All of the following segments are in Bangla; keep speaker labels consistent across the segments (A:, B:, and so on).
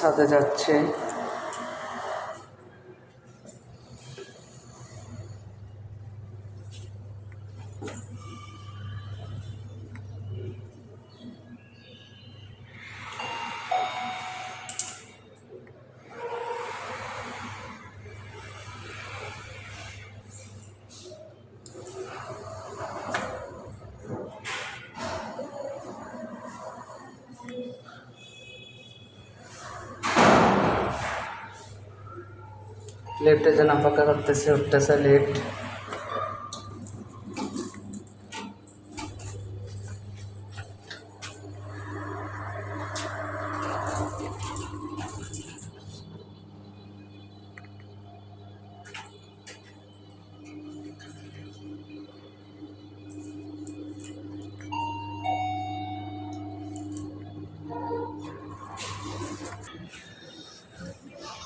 A: সাথে যাচ্ছে লেফটের জন্য অপেক্ষা করতেছে উঠতেছে লেট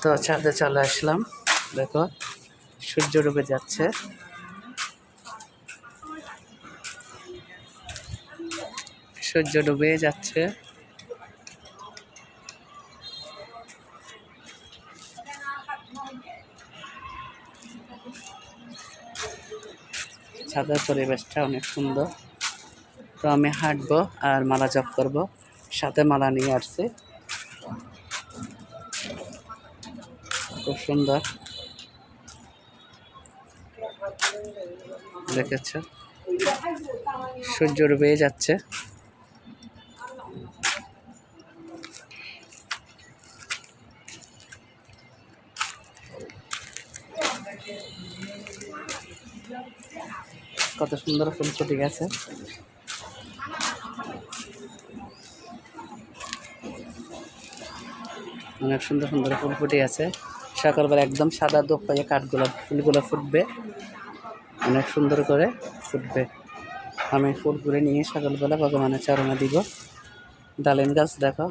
A: তো চাঁদে আচ্ছা, চলে আসলাম দেখো সূর্য ডুবে যাচ্ছে সূর্য ডুবে যাচ্ছে ছাদের পরিবেশটা অনেক সুন্দর তো আমি হাঁটবো আর মালা জপ করব সাথে মালা নিয়ে আসছি খুব সুন্দর দেখেছ সূর্য ডুবে যাচ্ছে কত সুন্দর ফুল ফুটে গেছে অনেক সুন্দর সুন্দর ফুল ফুটে আছে সকালবেলা একদম সাদা দোপাইয়ে কাঠগুলো ফুলগুলো ফুটবে অনেক সুন্দর করে ফুটবে আমি ফুলগুলি নিয়ে সকালবেলা ভগবানের চারণা দিব ডালিম গাছ দেখো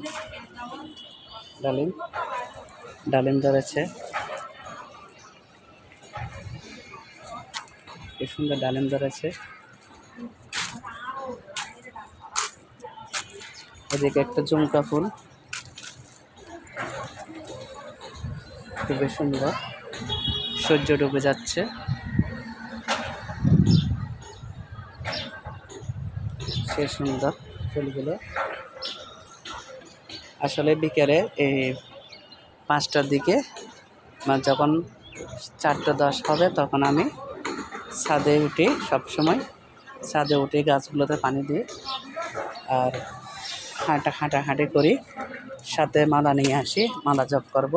A: ডালিম ডালিম ধরেছে কি সুন্দর ডালিম ধরেছে এদিকে একটা জুমকা ফুল খুবই সুন্দর সূর্য ডুবে যাচ্ছে সে সুন্দর ফুলগুলো আসলে বিকেলে এই পাঁচটার দিকে মানে যখন চারটা দশ হবে তখন আমি ছাদে উঠি সবসময় ছাদে উঠে গাছগুলোতে পানি দিই আর হাঁটা হাঁটাহাঁটি করি সাথে মালা নিয়ে আসি মালা জপ করব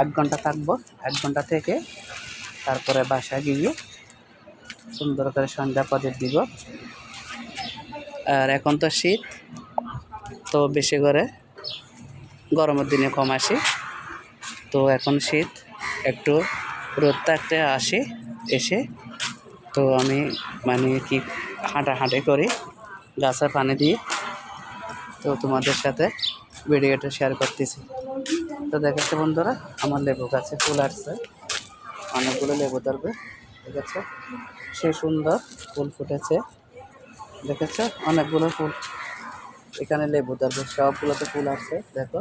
A: এক ঘন্টা থাকবো এক ঘন্টা থেকে তারপরে বাসায় গিয়ে সুন্দর করে সন্ধ্যা পদের দিব আর এখন তো শীত তো বেশি করে গরমের দিনে কম আসি তো এখন শীত একটু রোদ থাকতে আসি এসে তো আমি মানে কি হাঁটাহাঁটি করি গাছে পানি দিয়ে তো তোমাদের সাথে ভিডিওটা শেয়ার করতেছি তো দেখাচ্ছে বন্ধুরা আমার লেবু গাছে ফুল আসছে অনেকগুলো লেবু ধরবে ঠিক আছে সে সুন্দর ফুল ফুটেছে দেখেছো অনেকগুলো ফুল এখানে লেবু তারপর সবগুলোতে ফুল আসছে দেখো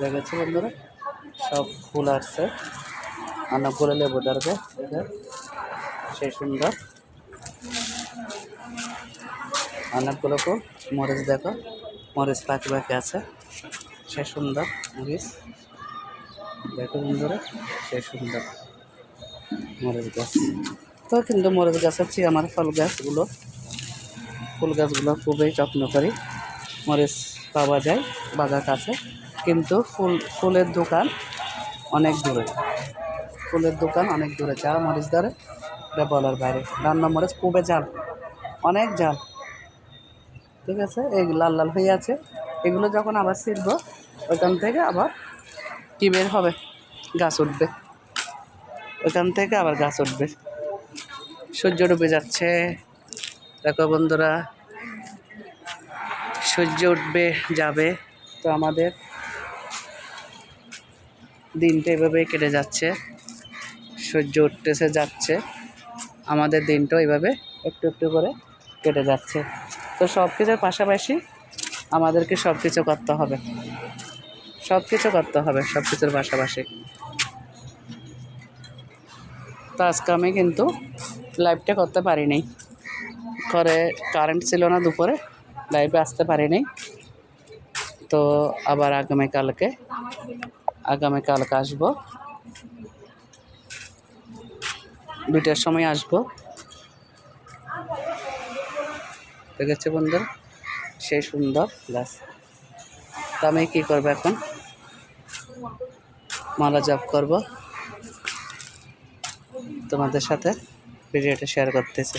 A: দেখেছো বন্ধুরা সব ফুল আসছে অনেকগুলো লেবু ধরবে সে সুন্দর অনেকগুলো ফুল মরিচ দেখো মরিচ পাখি পাখি আছে সে সুন্দর মরিচ দেখো বন্ধুরা সে সুন্দর মরিচ গাছ তো কিন্তু মরিচ গাছ আছে আমার ফল গাছগুলো ফুল গাছগুলো খুবই যত্ন করি মরিচ পাওয়া যায় বাজার কাছে কিন্তু ফুল ফুলের দোকান অনেক দূরে ফুলের দোকান অনেক দূরে যা মরিচ ধরে এটা বলার বাইরে রান্না মরিচ খুবই জাল অনেক জাল ঠিক আছে এই লাল লাল হয়ে আছে এগুলো যখন আবার ছিলব ওইখান থেকে আবার কি বের হবে গাছ উঠবে ওইখান থেকে আবার গাছ উঠবে সূর্য ডুবে যাচ্ছে দেখো বন্ধুরা সূর্য উঠবে যাবে তো আমাদের দিনটা এভাবেই কেটে যাচ্ছে সূর্য উঠতেছে যাচ্ছে আমাদের দিনটাও এভাবে একটু একটু করে কেটে যাচ্ছে তো সব কিছুর পাশাপাশি আমাদেরকে সব কিছু করতে হবে সব কিছু করতে হবে সব কিছুর পাশাপাশি তো আজকে আমি কিন্তু লাইভটা করতে পারিনি করে কারেন্ট ছিল না দুপুরে লাইভে আসতে পারিনি তো আবার আগামীকালকে আগামীকালকে আসবো দুইটার সময় আসব ঠিক আছে বন্ধুর সেই সুন্দর গাছ তো আমি কী করবো এখন মালা জপ করব তোমাদের সাথে ভিডিওটা শেয়ার করতেছি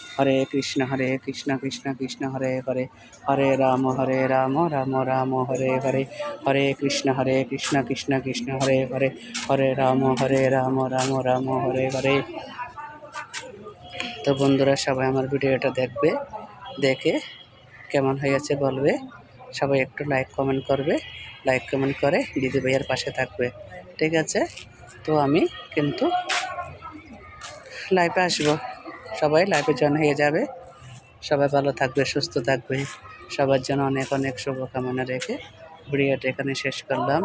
A: হরে কৃষ্ণ হরে কৃষ্ণ কৃষ্ণ কৃষ্ণ হরে হরে হরে রাম হরে রাম রাম রাম হরে হরে হরে কৃষ্ণ হরে কৃষ্ণ কৃষ্ণ কৃষ্ণ হরে হরে হরে রাম হরে রাম রাম রাম হরে হরে তো বন্ধুরা সবাই আমার ভিডিওটা দেখবে দেখে কেমন হয়েছে বলবে সবাই একটু লাইক কমেন্ট করবে লাইক কমেন্ট করে দিদি ভাইয়ের পাশে থাকবে ঠিক আছে তো আমি কিন্তু লাইভে আসবো সবাই লাইফে জয়েন হয়ে যাবে সবাই ভালো থাকবে সুস্থ থাকবে সবার জন্য অনেক অনেক শুভকামনা রেখে ভিডিওটা এখানে শেষ করলাম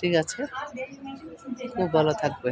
A: ঠিক আছে খুব ভালো থাকবে